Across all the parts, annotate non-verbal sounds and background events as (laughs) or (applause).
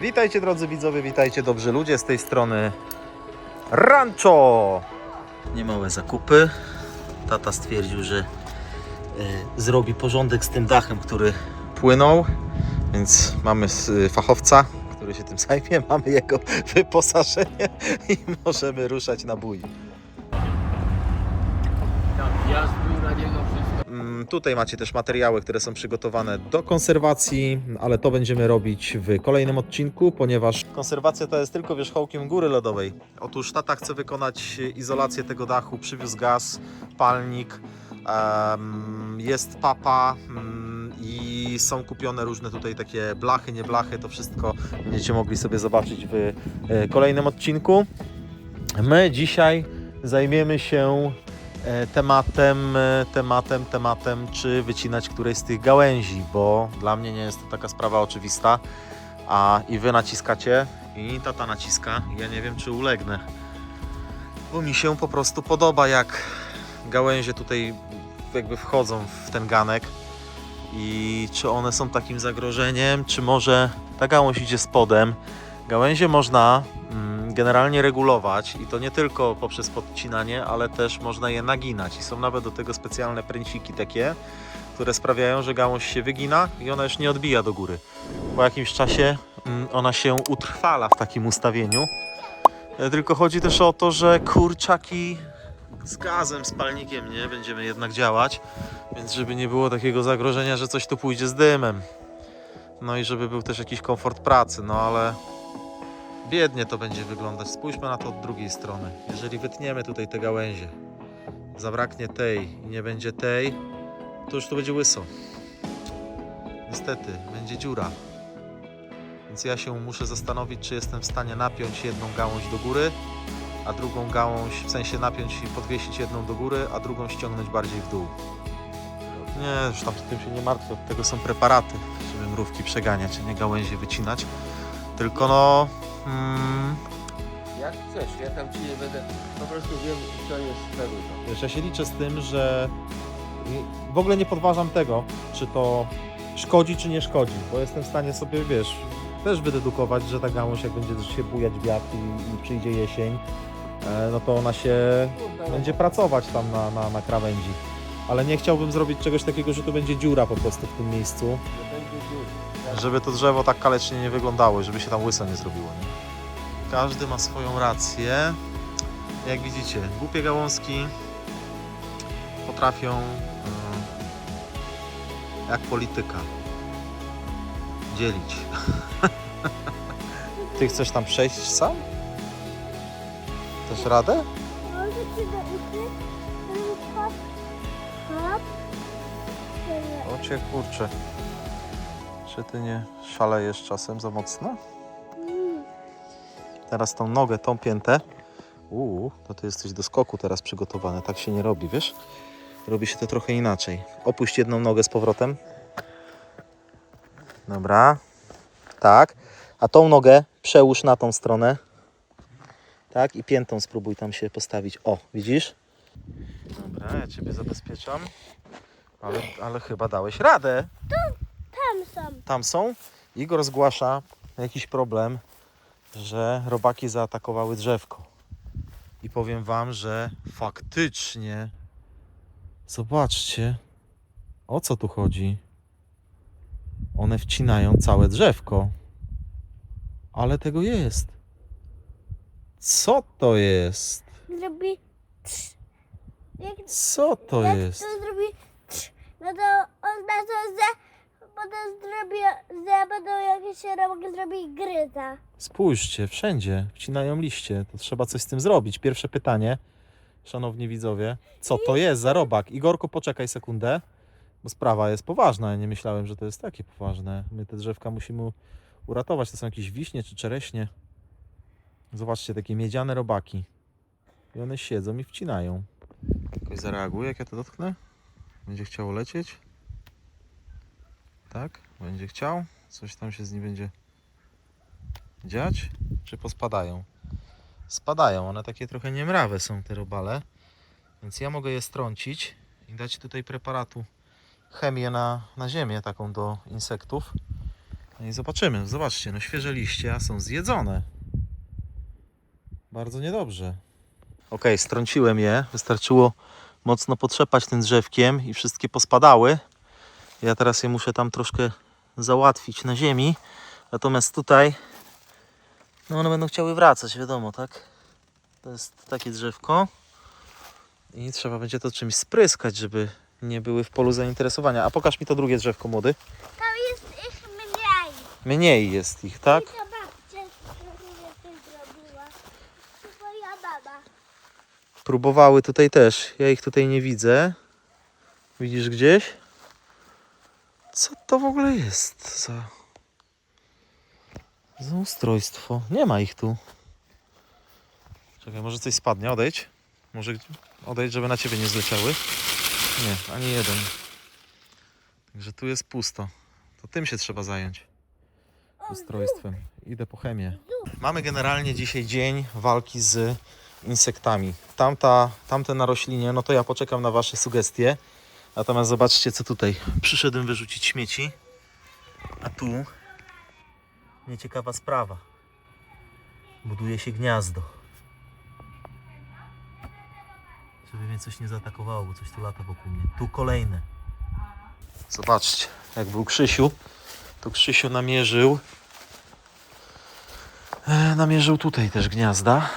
Witajcie drodzy widzowie, witajcie dobrzy ludzie z tej strony Rancho! Niemałe zakupy. Tata stwierdził, że y, zrobi porządek z tym dachem, który płynął, więc mamy s- fachowca, który się tym (laughs) zajmie, mamy jego wyposażenie i możemy ruszać na bój. Tak, wjazd był na niego Tutaj macie też materiały, które są przygotowane do konserwacji, ale to będziemy robić w kolejnym odcinku, ponieważ konserwacja to jest tylko wierzchołkiem góry lodowej. Otóż tata chce wykonać izolację tego dachu, przywiózł gaz, palnik, jest papa mm, i są kupione różne tutaj takie blachy, nie blachy, to wszystko będziecie mogli sobie zobaczyć w e, kolejnym odcinku. My dzisiaj zajmiemy się tematem, e, tematem, tematem, czy wycinać którejś z tych gałęzi, bo dla mnie nie jest to taka sprawa oczywista, a i wy naciskacie i tata naciska, ja nie wiem czy ulegnę, bo mi się po prostu podoba jak gałęzie tutaj jakby wchodzą w ten ganek. I czy one są takim zagrożeniem, czy może ta gałąź idzie spodem. Gałęzie można mm, generalnie regulować i to nie tylko poprzez podcinanie, ale też można je naginać i są nawet do tego specjalne pręciki takie, które sprawiają, że gałąź się wygina i ona już nie odbija do góry. Po jakimś czasie mm, ona się utrwala w takim ustawieniu. E, Tylko chodzi też o to, że kurczaki z gazem, z palnikiem nie będziemy jednak działać, więc żeby nie było takiego zagrożenia, że coś tu pójdzie z dymem. No i żeby był też jakiś komfort pracy, no ale biednie to będzie wyglądać. Spójrzmy na to od drugiej strony. Jeżeli wytniemy tutaj te gałęzie, zabraknie tej i nie będzie tej, to już tu będzie łyso. Niestety, będzie dziura. Więc ja się muszę zastanowić, czy jestem w stanie napiąć jedną gałąź do góry, a drugą gałąź, w sensie napiąć i podwiesić jedną do góry, a drugą ściągnąć bardziej w dół. Nie, już tam tym się nie martwię, od tego są preparaty, żeby mrówki przeganiać, a nie gałęzie wycinać. Tylko no... Mm, Jak chcesz, ja tam ci nie będę, po prostu wiem co jest pewne. Wiesz, ja się liczę z tym, że w ogóle nie podważam tego, czy to szkodzi, czy nie szkodzi, bo jestem w stanie sobie, wiesz, też wydedukować, że ta gałąź, jak będzie się bujać wiatr i, i przyjdzie jesień, e, no to ona się będzie pracować tam na, na, na krawędzi. Ale nie chciałbym zrobić czegoś takiego, że tu będzie dziura po prostu w tym miejscu, Nie będzie. Żeby to drzewo tak kalecznie nie wyglądało, i żeby się tam łyso nie zrobiło. Nie? Każdy ma swoją rację. Jak widzicie, głupie gałązki potrafią mm, jak polityka dzielić. Ty chcesz tam przejść sam? Też radę? Może ci do ikry? Hop, hop. O cię kurczę. Czy ty nie szalejesz czasem za mocno? Teraz tą nogę, tą piętę. Uuu, to ty jesteś do skoku teraz przygotowany. Tak się nie robi, wiesz? Robi się to trochę inaczej. Opuść jedną nogę z powrotem. Dobra. Tak. A tą nogę przełóż na tą stronę. Tak. I piętą spróbuj tam się postawić. O, widzisz? Dobra, ja ciebie zabezpieczam. Ale, ale chyba dałeś radę. Tam są. Tam są. Igor zgłasza jakiś problem, że robaki zaatakowały drzewko. I powiem wam, że faktycznie. Zobaczcie, o co tu chodzi. One wcinają całe drzewko. Ale tego jest. Co to jest? Zrobi trz. Jak, Co to jak jest? to zrobi trz, no to to ze, potem zrobi, ze, będą jakieś robaki zrobi gryza. Spójrzcie, wszędzie wcinają liście. To trzeba coś z tym zrobić. Pierwsze pytanie, szanowni widzowie, co to jest za robak? Igorku, poczekaj sekundę, bo sprawa jest poważna. Ja nie myślałem, że to jest takie poważne. My te drzewka musimy uratować. To są jakieś wiśnie czy czereśnie. Zobaczcie, takie miedziane robaki. I one siedzą i wcinają. Jakoś zareaguje, jak ja to dotknę? Będzie chciało lecieć? Tak? Będzie chciał? Coś tam się z nim będzie dziać, czy pospadają? Spadają, one takie trochę niemrawe są te robale, więc ja mogę je strącić i dać tutaj preparatu chemię na, na ziemię taką do insektów No i zobaczymy. Zobaczcie, no świeże liście są zjedzone. Bardzo niedobrze. Ok, strąciłem je. Wystarczyło mocno potrzepać tym drzewkiem i wszystkie pospadały. Ja teraz je muszę tam troszkę załatwić na ziemi. Natomiast tutaj, no one będą chciały wracać, wiadomo, tak? To jest takie drzewko. I trzeba będzie to czymś spryskać, żeby nie były w polu zainteresowania. A pokaż mi to drugie drzewko, młody. Tam jest ich mniej. Mniej jest ich, tak? I zrobiła. Próbowały tutaj też. Ja ich tutaj nie widzę. Widzisz gdzieś? Co to w ogóle jest za, za ustrojstwo? Nie ma ich tu. Czekaj, może coś spadnie. Odejdź. Może odejdź, żeby na ciebie nie zleciały. Nie, ani jeden. Także tu jest pusto. To tym się trzeba zająć. Ustrojstwem. Idę po chemię. Mamy generalnie dzisiaj dzień walki z insektami. Tamta, tamte na roślinie, no to ja poczekam na Wasze sugestie. Natomiast zobaczcie, co tutaj. Przyszedłem wyrzucić śmieci, a tu nieciekawa sprawa. Buduje się gniazdo. Żeby mnie coś nie zaatakowało, bo coś tu lata wokół mnie. Tu kolejne. Zobaczcie, jak był Krzysiu, to Krzysiu namierzył e, namierzył tutaj też gniazda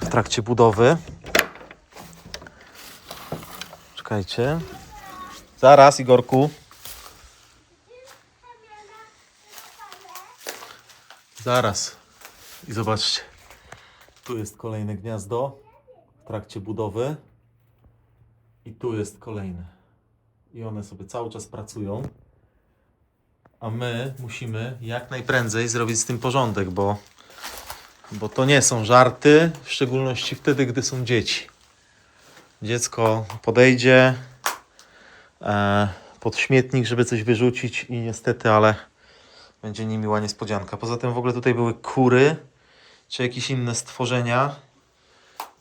w trakcie budowy. Czekajcie. Zaraz, Igorku. Zaraz. I zobaczcie. Tu jest kolejne gniazdo w trakcie budowy. I tu jest kolejne. I one sobie cały czas pracują. A my musimy jak najprędzej zrobić z tym porządek, bo bo to nie są żarty, w szczególności wtedy, gdy są dzieci. Dziecko podejdzie pod śmietnik, żeby coś wyrzucić i niestety, ale będzie niemiła niespodzianka. Poza tym w ogóle tutaj były kury, czy jakieś inne stworzenia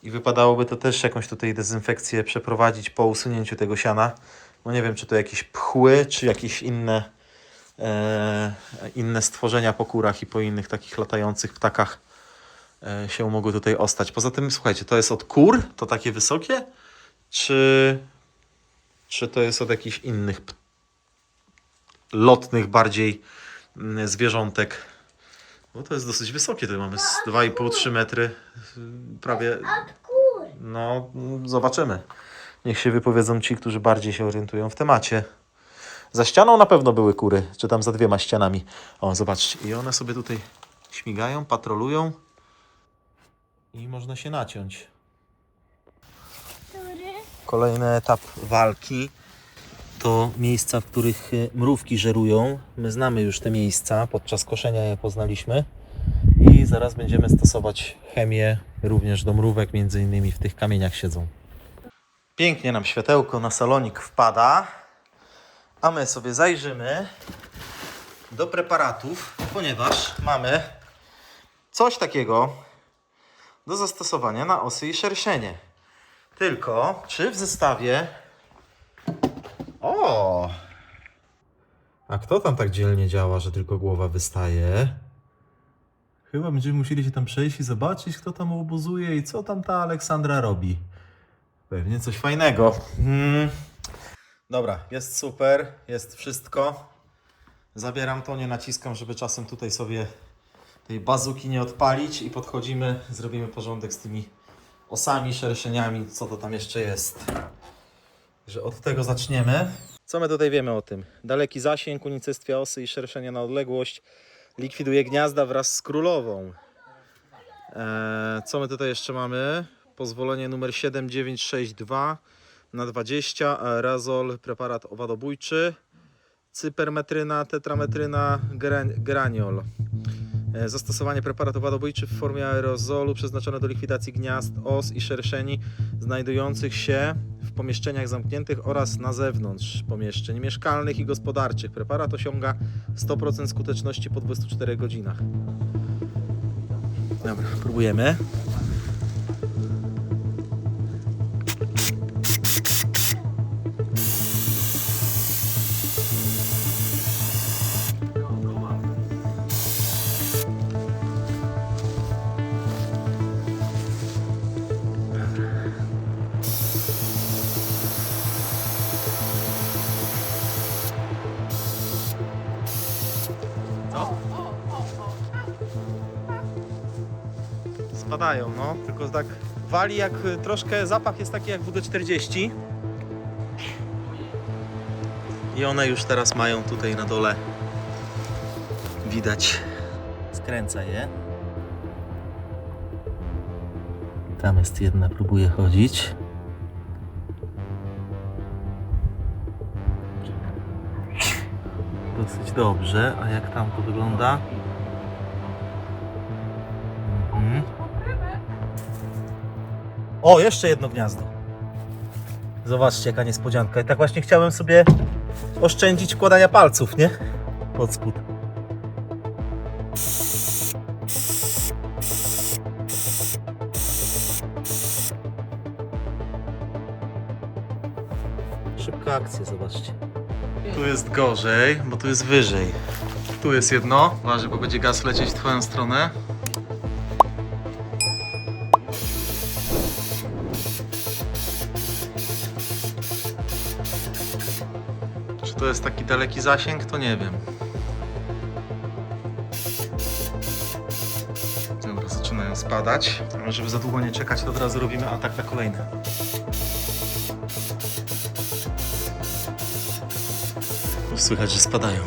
i wypadałoby to też jakąś tutaj dezynfekcję przeprowadzić po usunięciu tego siana. No nie wiem, czy to jakieś pchły, czy jakieś inne, e, inne stworzenia po kurach i po innych takich latających ptakach e, się mogły tutaj ostać. Poza tym, słuchajcie, to jest od kur, to takie wysokie, czy, czy to jest od jakichś innych lotnych bardziej mm, zwierzątek? Bo to jest dosyć wysokie, to mamy z 2,5-3 metry, y, prawie, no mm, zobaczymy. Niech się wypowiedzą ci, którzy bardziej się orientują w temacie. Za ścianą na pewno były kury, czy tam za dwiema ścianami. O, zobaczcie, i one sobie tutaj śmigają, patrolują i można się naciąć. Kolejny etap walki to miejsca, w których y, mrówki żerują. My znamy już te miejsca, podczas koszenia je poznaliśmy i zaraz będziemy stosować chemię również do mrówek, między innymi w tych kamieniach siedzą. Pięknie nam światełko na salonik wpada, a my sobie zajrzymy do preparatów, ponieważ mamy coś takiego do zastosowania na osy i szerszenie. Tylko, czy w zestawie. O! A kto tam tak dzielnie działa, że tylko głowa wystaje? Chyba będziemy musieli się tam przejść i zobaczyć, kto tam obozuje i co tam ta Aleksandra robi. Pewnie coś fajnego. Hmm. Dobra, jest super, jest wszystko. Zabieram to, nie naciskam, żeby czasem tutaj sobie tej bazuki nie odpalić i podchodzimy, zrobimy porządek z tymi osami, szerszeniami, co to tam jeszcze jest. Że od tego zaczniemy. Co my tutaj wiemy o tym? Daleki zasięg, unicestwia osy i szerszenia na odległość likwiduje gniazda wraz z królową. Eee, co my tutaj jeszcze mamy? Pozwolenie numer 7962 na 20, aerozol, preparat owadobójczy, cypermetryna, tetrametryna, gran- graniol. E, Zastosowanie preparatu wadobójczy w formie aerozolu przeznaczone do likwidacji gniazd, os i szerszeni znajdujących się w pomieszczeniach zamkniętych oraz na zewnątrz pomieszczeń mieszkalnych i gospodarczych. Preparat osiąga 100% skuteczności po 24 godzinach. Dobra, próbujemy. No. Tylko tak wali jak y, troszkę, zapach jest taki jak WD-40. I one już teraz mają tutaj na dole widać. Skręca je. Tam jest jedna, próbuje chodzić. Dosyć dobrze, a jak tam to wygląda? O, jeszcze jedno gniazdo. Zobaczcie, jaka niespodzianka. I tak właśnie chciałem sobie oszczędzić wkładania palców, nie? Pod spód. Szybka akcja, zobaczcie. Tu jest gorzej, bo tu jest wyżej. Tu jest jedno. Uważaj, bo będzie gaz lecieć w twoją stronę. Jest taki daleki zasięg, to nie wiem. Dobra, zaczynają spadać. Żeby za długo nie czekać, to od razu robimy atak na kolejne. Słychać, że spadają.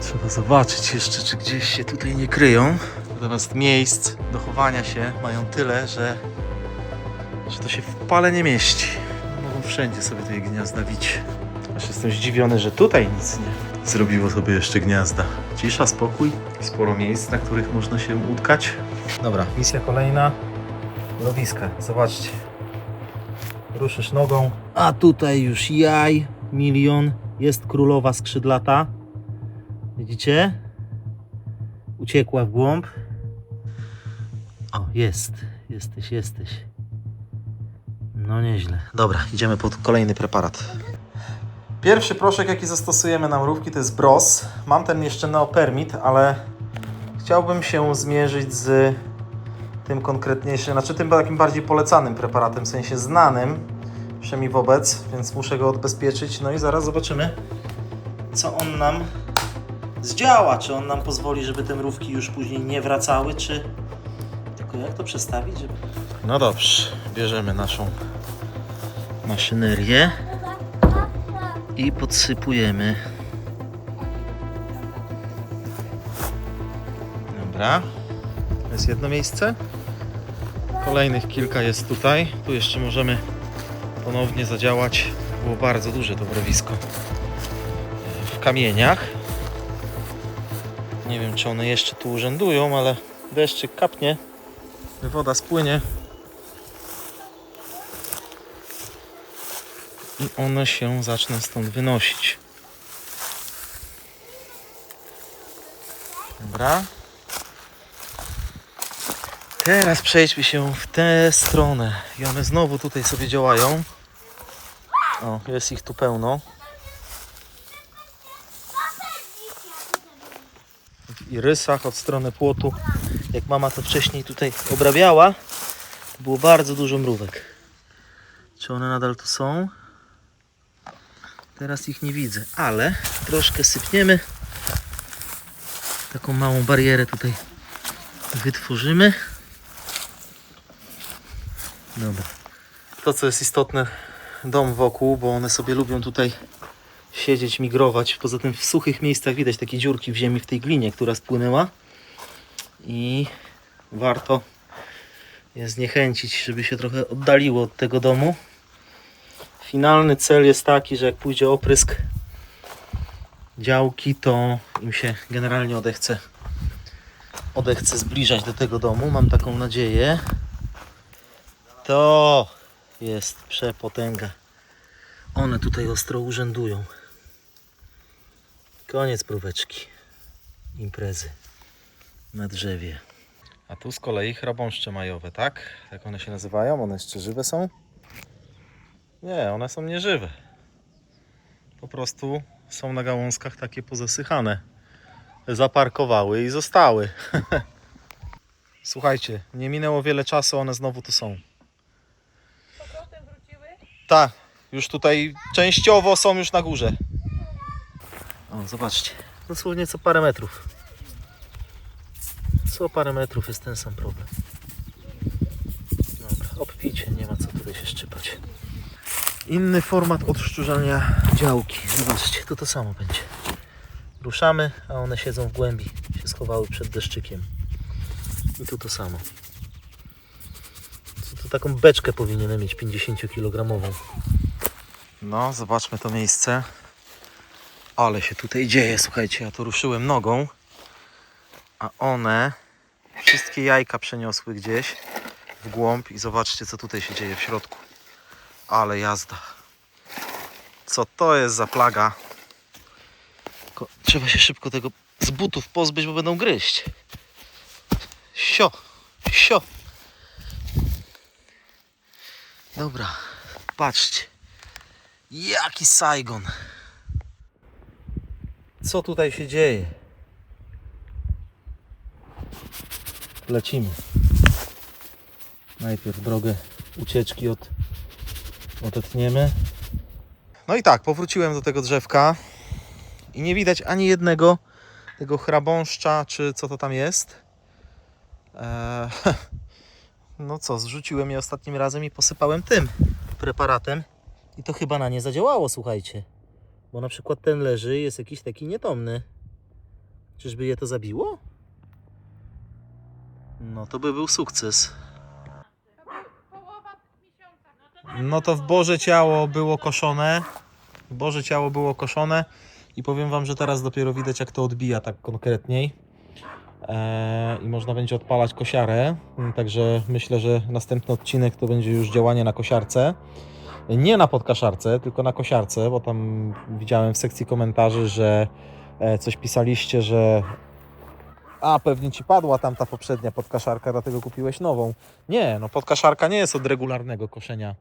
Trzeba zobaczyć jeszcze, czy gdzieś się tutaj nie kryją. Natomiast miejsc do chowania się mają tyle, że, że to się w pale nie mieści. Mogą wszędzie sobie tutaj gniazda wić. Aż jestem zdziwiony, że tutaj nic nie zrobiło sobie jeszcze gniazda. Cisza, spokój, sporo miejsc, na których można się utkać. Dobra, misja kolejna. Mrowiska, zobaczcie. Ruszysz nogą, a tutaj już jaj, milion. Jest królowa skrzydlata. Widzicie? Uciekła w głąb. O, jest. Jesteś, jesteś. No nieźle. Dobra, idziemy pod kolejny preparat. Pierwszy proszek, jaki zastosujemy na mrówki, to jest Bros. Mam ten jeszcze neopermit, ale chciałbym się zmierzyć z tym konkretniejszym, znaczy tym takim bardziej polecanym preparatem, w sensie znanym, przynajmniej wobec, więc muszę go odbezpieczyć. No i zaraz zobaczymy, co on nam zdziała. Czy on nam pozwoli, żeby te mrówki już później nie wracały, czy tylko jak to przestawić? Żeby... No dobrze, bierzemy naszą maszynerię i podsypujemy. Dobra, jest jedno miejsce. Kolejnych kilka jest tutaj. Tu jeszcze możemy ponownie zadziałać. Było bardzo duże to w kamieniach. Nie wiem, czy one jeszcze tu urzędują, ale deszczyk kapnie, woda spłynie one się zaczną stąd wynosić. Dobra. Teraz przejdźmy się w tę stronę. I one znowu tutaj sobie działają. O, jest ich tu pełno. W irysach od strony płotu. Jak mama to wcześniej tutaj obrabiała, było bardzo dużo mrówek. Czy one nadal tu są? Teraz ich nie widzę, ale troszkę sypniemy. Taką małą barierę tutaj wytworzymy. Dobra. To co jest istotne, dom wokół, bo one sobie lubią tutaj siedzieć, migrować. Poza tym w suchych miejscach widać takie dziurki w ziemi w tej glinie, która spłynęła. I warto je zniechęcić, żeby się trochę oddaliło od tego domu. Finalny cel jest taki, że jak pójdzie oprysk działki, to im się generalnie odechce odechce zbliżać do tego domu. Mam taką nadzieję. To jest przepotęga. One tutaj ostro urzędują. Koniec próbeczki. Imprezy na drzewie. A tu z kolei chrabąszcze majowe, tak? Jak one się nazywają? One jeszcze żywe są? Nie, one są nieżywe. Po prostu są na gałązkach takie pozasychane. Zaparkowały i zostały. (laughs) Słuchajcie, nie minęło wiele czasu, one znowu tu są. Tak, już tutaj częściowo są już na górze. O, zobaczcie. Dosłownie co parę metrów. Co parę metrów jest ten sam problem. Inny format odszczurzania działki. Zobaczcie, tu to samo będzie. Ruszamy, a one siedzą w głębi, się schowały przed deszczykiem. I tu to samo. Tu, tu taką beczkę powinienem mieć 50 kg. No, zobaczmy to miejsce. Ale się tutaj dzieje, słuchajcie, ja tu ruszyłem nogą, a one wszystkie jajka przeniosły gdzieś w głąb i zobaczcie co tutaj się dzieje w środku. Ale jazda. Co to jest za plaga? Tylko trzeba się szybko tego z butów pozbyć, bo będą gryźć. Sio, sio. Dobra, patrzcie. Jaki Saigon. Co tutaj się dzieje? Lecimy. Najpierw drogę ucieczki od, odetniemy. No i tak, powróciłem do tego drzewka i nie widać ani jednego tego chrabąszcza, czy co to tam jest. Eee, (laughs) no co, zrzuciłem je ostatnim razem i posypałem tym preparatem. I to chyba na nie zadziałało, słuchajcie. Bo na przykład ten leży, jest jakiś taki nietomny. Czyżby je to zabiło? No to by był sukces. No to w Boże ciało było koszone. W Boże ciało było koszone. I powiem Wam, że teraz dopiero widać jak to odbija tak konkretniej. Eee, I można będzie odpalać kosiarę. Mm, Także myślę, że następny odcinek to będzie już działanie na kosiarce. Nie na podkaszarce, tylko na kosiarce, bo tam widziałem w sekcji komentarzy, że e, coś pisaliście, że a pewnie ci padła tamta poprzednia podkaszarka, dlatego kupiłeś nową. Nie, no podkaszarka nie jest od regularnego koszenia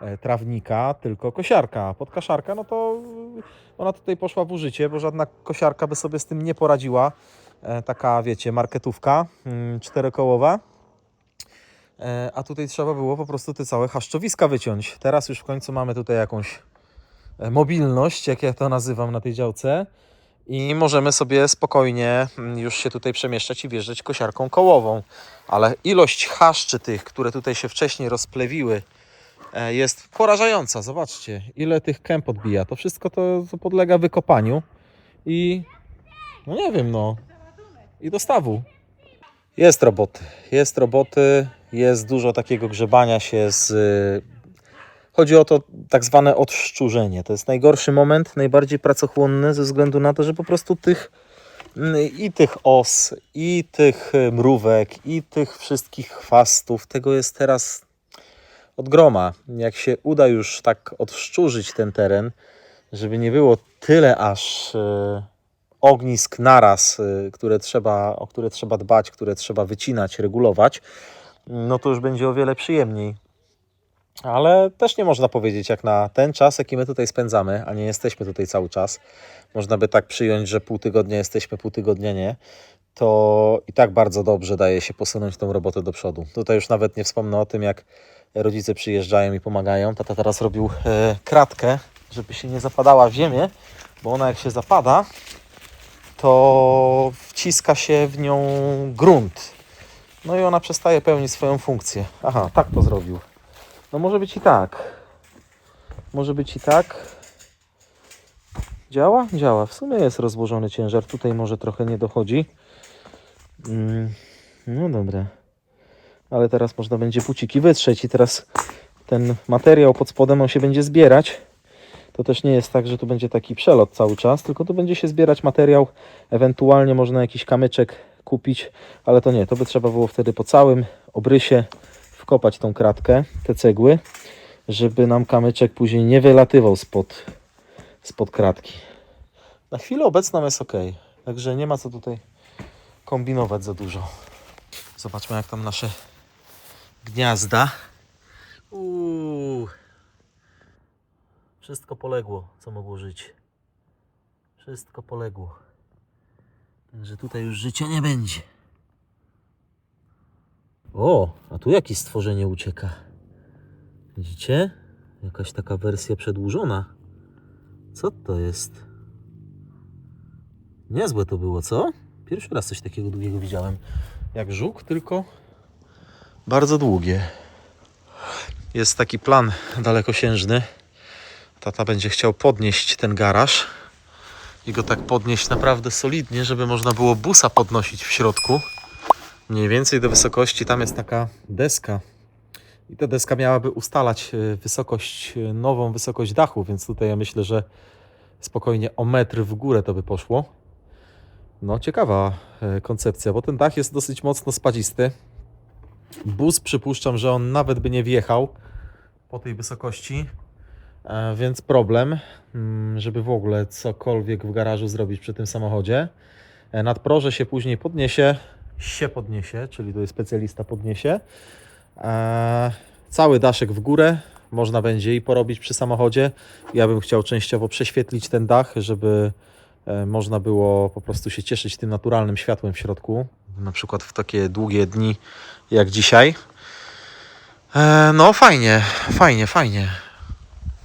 e, trawnika, tylko kosiarka. Podkaszarka, no to y, ona tutaj poszła w użycie, bo żadna kosiarka by sobie z tym nie poradziła. E, Taka, wiecie, marketówka mm, czterokołowa. E, A tutaj trzeba było po prostu te całe haszczowiska wyciąć. Teraz już w końcu mamy tutaj jakąś e, mobilność, jak ja to nazywam na tej działce. I możemy sobie spokojnie mm, już się tutaj przemieszczać i wjeżdżać kosiarką kołową. Ale ilość haszczy tych, które tutaj się wcześniej rozplewiły, e, jest porażająca. Zobaczcie, ile tych kęp odbija. To wszystko to, to podlega wykopaniu i no nie wiem, no i dostawu. Jest roboty, jest roboty, jest dużo takiego grzebania się z... Chodzi o to tak zwane odszczurzenie. To jest najgorszy moment, najbardziej pracochłonny ze względu na to, że po prostu tych mm, i tych os, i tych y, mrówek, i tych wszystkich chwastów, tego jest teraz od groma. Jak się uda już tak odszczurzyć ten teren, żeby nie było tyle aż y, ognisk naraz, y, które trzeba, o które trzeba dbać, które trzeba wycinać, regulować, no to już będzie o wiele przyjemniej. Ale też nie można powiedzieć, jak na ten czas, jaki my tutaj spędzamy, a nie jesteśmy tutaj cały czas. Można by tak przyjąć, że pół tygodnia jesteśmy, pół tygodnia nie. To i tak bardzo dobrze daje się posunąć tą robotę do przodu. Tutaj już nawet nie wspomnę o tym, jak rodzice przyjeżdżają i pomagają. Tata teraz robił e, kratkę, żeby się nie zapadała w ziemię, bo ona jak się zapada, to wciska się w nią grunt. No i ona przestaje pełnić swoją funkcję. Aha, tak to zrobił. No może być i tak. Może być i tak. Działa? Działa. W sumie jest rozłożony ciężar. Tutaj może trochę nie dochodzi. Mm, no dobra. Ale teraz można będzie buciki wytrzeć i teraz ten materiał pod spodem on się będzie zbierać. To też nie jest tak, że tu będzie taki przelot cały czas, tylko tu będzie się zbierać materiał. Ewentualnie można jakiś kamyczek kupić, ale to nie. To by trzeba było wtedy po całym obrysie wkopać tą kratkę, te cegły, żeby nam kamyczek później nie wylatywał spod, spod kratki. Na chwilę obecną jest ok, także nie ma co tutaj kombinować za dużo. Zobaczmy jak tam nasze gniazda. Uuu. Wszystko poległo, co mogło żyć. Wszystko poległo. Także tutaj już życia nie będzie. O, a tu jakieś stworzenie ucieka. Widzicie? Jakaś taka wersja przedłużona. Co to jest? Niezłe to było, co? Pierwszy raz coś takiego długiego widziałem. Jak żuk, tylko bardzo długie. Jest taki plan dalekosiężny, Tata będzie chciał podnieść ten garaż i go tak podnieść naprawdę solidnie, żeby można było busa podnosić w środku. Mniej więcej do wysokości tam jest taka deska. I ta deska miałaby ustalać e, wysokość, e, nową wysokość dachu, więc tutaj ja myślę, że spokojnie o metr w górę to by poszło. No, ciekawa e, koncepcja, bo ten dach jest dosyć mocno spadzisty. Bus przypuszczam, że on nawet by nie wjechał po tej wysokości, więc problem, mm, żeby w ogóle cokolwiek w garażu zrobić przy tym samochodzie. Nadproże się później podniesie, się podniesie, czyli tutaj specjalista podniesie. E, Cały daszek w górę można będzie i porobić przy samochodzie. Ja bym chciał częściowo prześwietlić ten dach, żeby e, można było po prostu się cieszyć tym naturalnym światłem w środku. Na przykład w takie długie dni jak dzisiaj. E, No fajnie, fajnie, fajnie.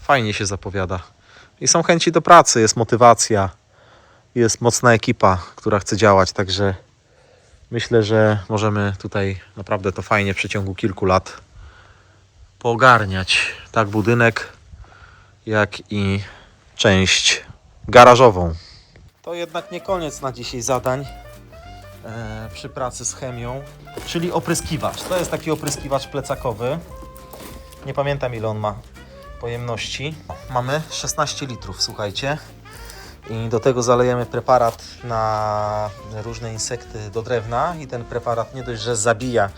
Fajnie się zapowiada. I są chęci do pracy, jest motywacja, jest mocna ekipa, która chce działać, także myślę, że możemy tutaj naprawdę to fajnie w przeciągu kilku lat poogarniać tak budynek, jak i część garażową. To jednak nie koniec na dzisiaj zadań e, przy pracy z chemią, czyli opryskiwacz. To jest taki opryskiwacz plecakowy. Nie pamiętam ile on ma pojemności. Mamy 16 litrów, słuchajcie. I do tego zalejemy preparat na różne insekty do drewna. I ten preparat nie dość, że zabija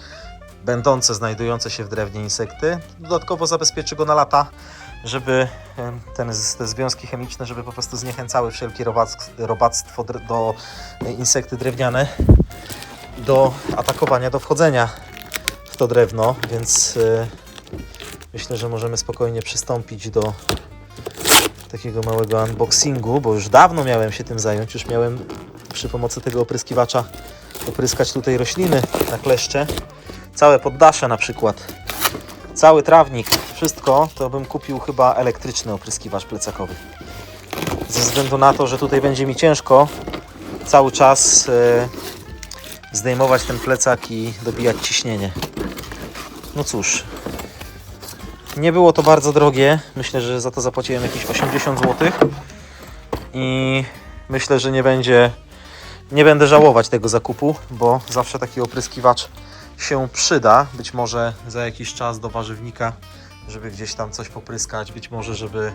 będące, znajdujące się w drewnie insekty, dodatkowo zabezpieczy go na lata, żeby ten, te związki chemiczne, żeby po prostu zniechęcały wszelkie robactw- robactwo do e, insekty drewniane do atakowania, do wchodzenia w to drewno, więc e, myślę, że możemy spokojnie przystąpić do takiego małego unboxingu, bo już dawno miałem się tym zająć, już miałem przy pomocy tego opryskiwacza opryskać tutaj rośliny na kleszcze, całe poddasze na przykład, cały trawnik, wszystko, to bym kupił chyba elektryczny opryskiwacz plecakowy. Ze względu na to, że tutaj będzie mi ciężko cały czas e, zdejmować ten plecak i dobijać ciśnienie. No cóż, nie było to bardzo drogie. Myślę, że za to zapłaciłem jakieś 80 zł. I myślę, że nie będzie nie będę żałować tego zakupu, bo zawsze taki opryskiwacz się przyda. Być może za jakiś czas do warzywnika, żeby gdzieś tam coś popryskać, być może żeby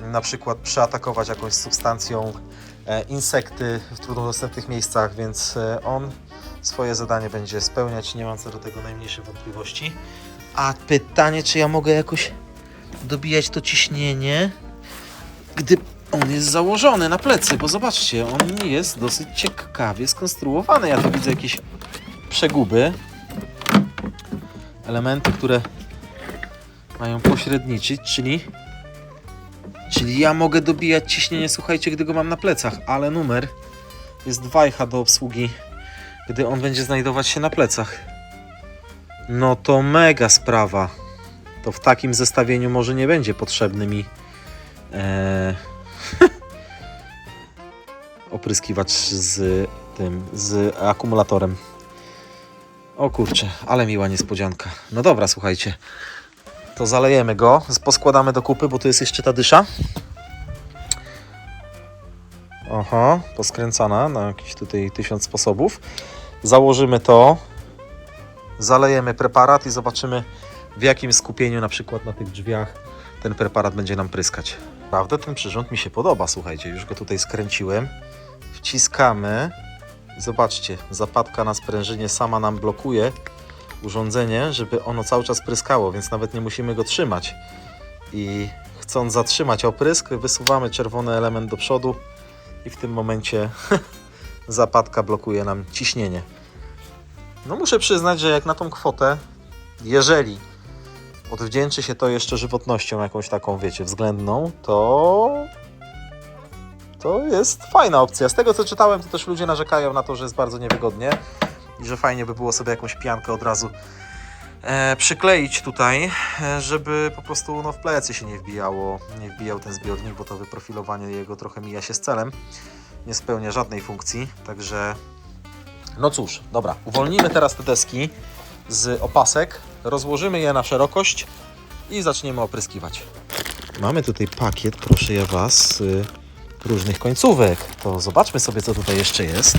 na przykład przeatakować jakąś substancją e, insekty w trudno dostępnych miejscach, więc e, on swoje zadanie będzie spełniać, nie mam co do tego najmniejszej wątpliwości. A pytanie, czy ja mogę jakoś dobijać to ciśnienie, gdy on jest założony na plecy, bo zobaczcie, on jest dosyć ciekawie skonstruowany. Ja tu widzę jakieś przeguby, elementy, które mają pośredniczyć, czyli czyli ja mogę dobijać ciśnienie, słuchajcie, gdy go mam na plecach, ale numer jest wajcha do obsługi, gdy on będzie znajdować się na plecach. No to mega sprawa. To w takim zestawieniu może nie będzie potrzebny mi e, (laughs) opryskiwacz z tym, z akumulatorem. O kurczę, ale miła niespodzianka. No dobra, słuchajcie. To zalejemy go, poskładamy do kupy, bo tu jest jeszcze ta dysza. Oho, poskręcana na jakiś tutaj tysiąc sposobów. Założymy to, zalejemy preparat i zobaczymy w jakim skupieniu na przykład na tych drzwiach ten preparat będzie nam pryskać. Naprawdę ten przyrząd mi się podoba, słuchajcie, już go tutaj skręciłem. Wciskamy. Zobaczcie, zapadka na sprężynie sama nam blokuje urządzenie, żeby ono cały czas pryskało, więc nawet nie musimy go trzymać. I chcąc zatrzymać oprysk, wysuwamy czerwony element do przodu i w tym momencie (laughs) zapadka blokuje nam ciśnienie. No muszę przyznać, że jak na tą kwotę, jeżeli odwdzięczy się to jeszcze żywotnością jakąś taką, wiecie, względną, to to jest fajna opcja. Z tego co czytałem, to też ludzie narzekają na to, że jest bardzo niewygodnie i że fajnie by było sobie jakąś piankę od razu e, przykleić tutaj, e, żeby po prostu no, w plecy się nie wbijało, nie wbijał ten zbiornik, bo to wyprofilowanie jego trochę mija się z celem. Nie spełnia żadnej funkcji, także no cóż, dobra, uwolnimy teraz te deski z opasek, rozłożymy je na szerokość i zaczniemy opryskiwać. Mamy tutaj pakiet, proszę ja Was, y, różnych końcówek. To zobaczmy sobie, co tutaj jeszcze jest.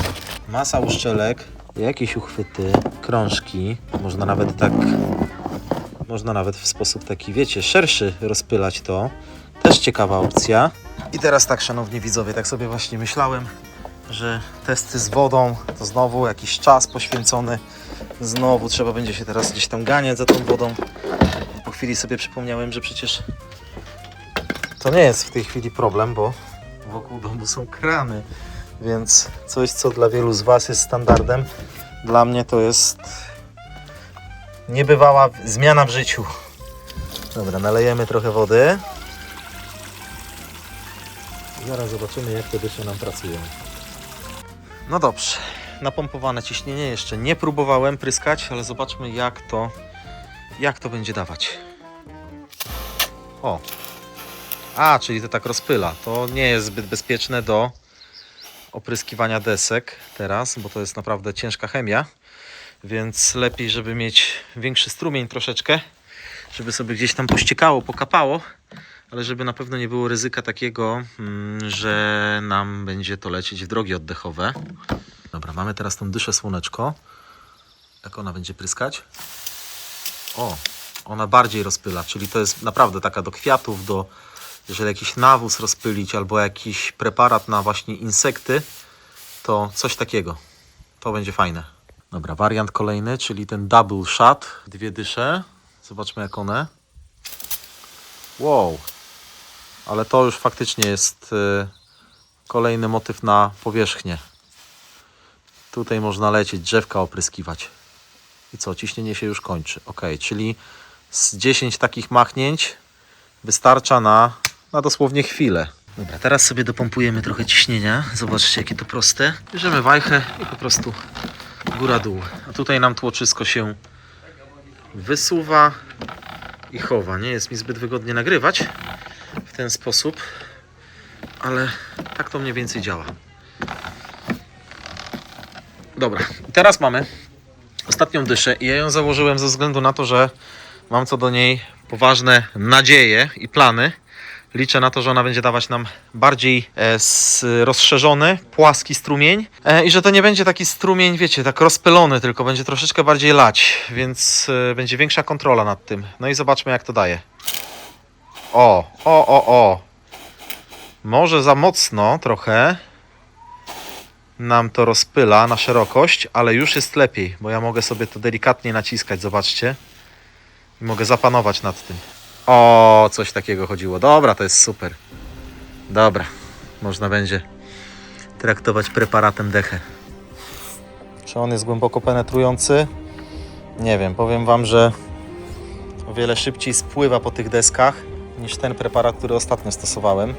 Masa uszczelek, jakieś uchwyty, krążki. Można nawet tak, można nawet w sposób taki, wiecie, szerszy rozpylać to. Też ciekawa opcja. I teraz tak, szanowni widzowie, tak sobie właśnie myślałem, że testy z wodą to znowu jakiś czas poświęcony. Znowu trzeba będzie się teraz gdzieś tam ganiać za tą wodą. Po chwili sobie przypomniałem, że przecież to nie jest w tej chwili problem, bo wokół domu są krany, więc coś, co dla wielu z Was jest standardem, dla mnie to jest niebywała zmiana w życiu. Dobra, nalejemy trochę wody. Zaraz zobaczymy, jak te dysze nam pracują. No dobrze, napompowane ciśnienie jeszcze nie próbowałem pryskać, ale zobaczmy, jak to, jak to będzie dawać. O, a, czyli to tak rozpyla. To nie jest zbyt bezpieczne do opryskiwania desek teraz, bo to jest naprawdę ciężka chemia. Więc lepiej, żeby mieć większy strumień troszeczkę, żeby sobie gdzieś tam pościekało, pokapało, ale żeby na pewno nie było ryzyka takiego, mm, że nam będzie to lecieć w drogi oddechowe. Dobra, mamy teraz tą dyszę słoneczko. Jak ona będzie pryskać? O, ona bardziej rozpyla, czyli to jest naprawdę taka do kwiatów, do jeżeli jakiś nawóz rozpylić albo jakiś preparat na właśnie insekty, to coś takiego. To będzie fajne. Dobra, wariant kolejny, czyli ten double shot, dwie dysze. Zobaczmy jak one. Wow. Ale to już faktycznie jest y, kolejny motyw na powierzchnię. Tutaj można lecieć, drzewka opryskiwać. I co, ciśnienie się już kończy. Ok, czyli z 10 takich machnięć wystarcza na, na dosłownie chwilę. Dobra, teraz sobie dopompujemy trochę ciśnienia. Zobaczcie, jakie to proste. Bierzemy wajchę i po prostu góra-dół. A tutaj nam tłoczysko się wysuwa i chowa. Nie jest mi zbyt wygodnie nagrywać ten sposób, ale tak to mniej więcej działa. Dobra, teraz mamy ostatnią dyszę i ja ją założyłem ze względu na to, że mam co do niej poważne nadzieje i plany. Liczę na to, że ona będzie dawać nam bardziej e, rozszerzony, płaski strumień e, i że to nie będzie taki strumień, wiecie, tak rozpylony, tylko będzie troszeczkę bardziej lać, więc e, będzie większa kontrola nad tym. No i zobaczmy, jak to daje. O, o, o, o. Może za mocno trochę nam to rozpyla na szerokość, ale już jest lepiej, bo ja mogę sobie to delikatnie naciskać, zobaczcie. I mogę zapanować nad tym. O, coś takiego chodziło. Dobra, to jest super. Dobra, można będzie traktować preparatem dechę. Czy on jest głęboko penetrujący? Nie wiem, powiem Wam, że o wiele szybciej spływa po tych deskach niż ten preparat, który ostatnio stosowałem.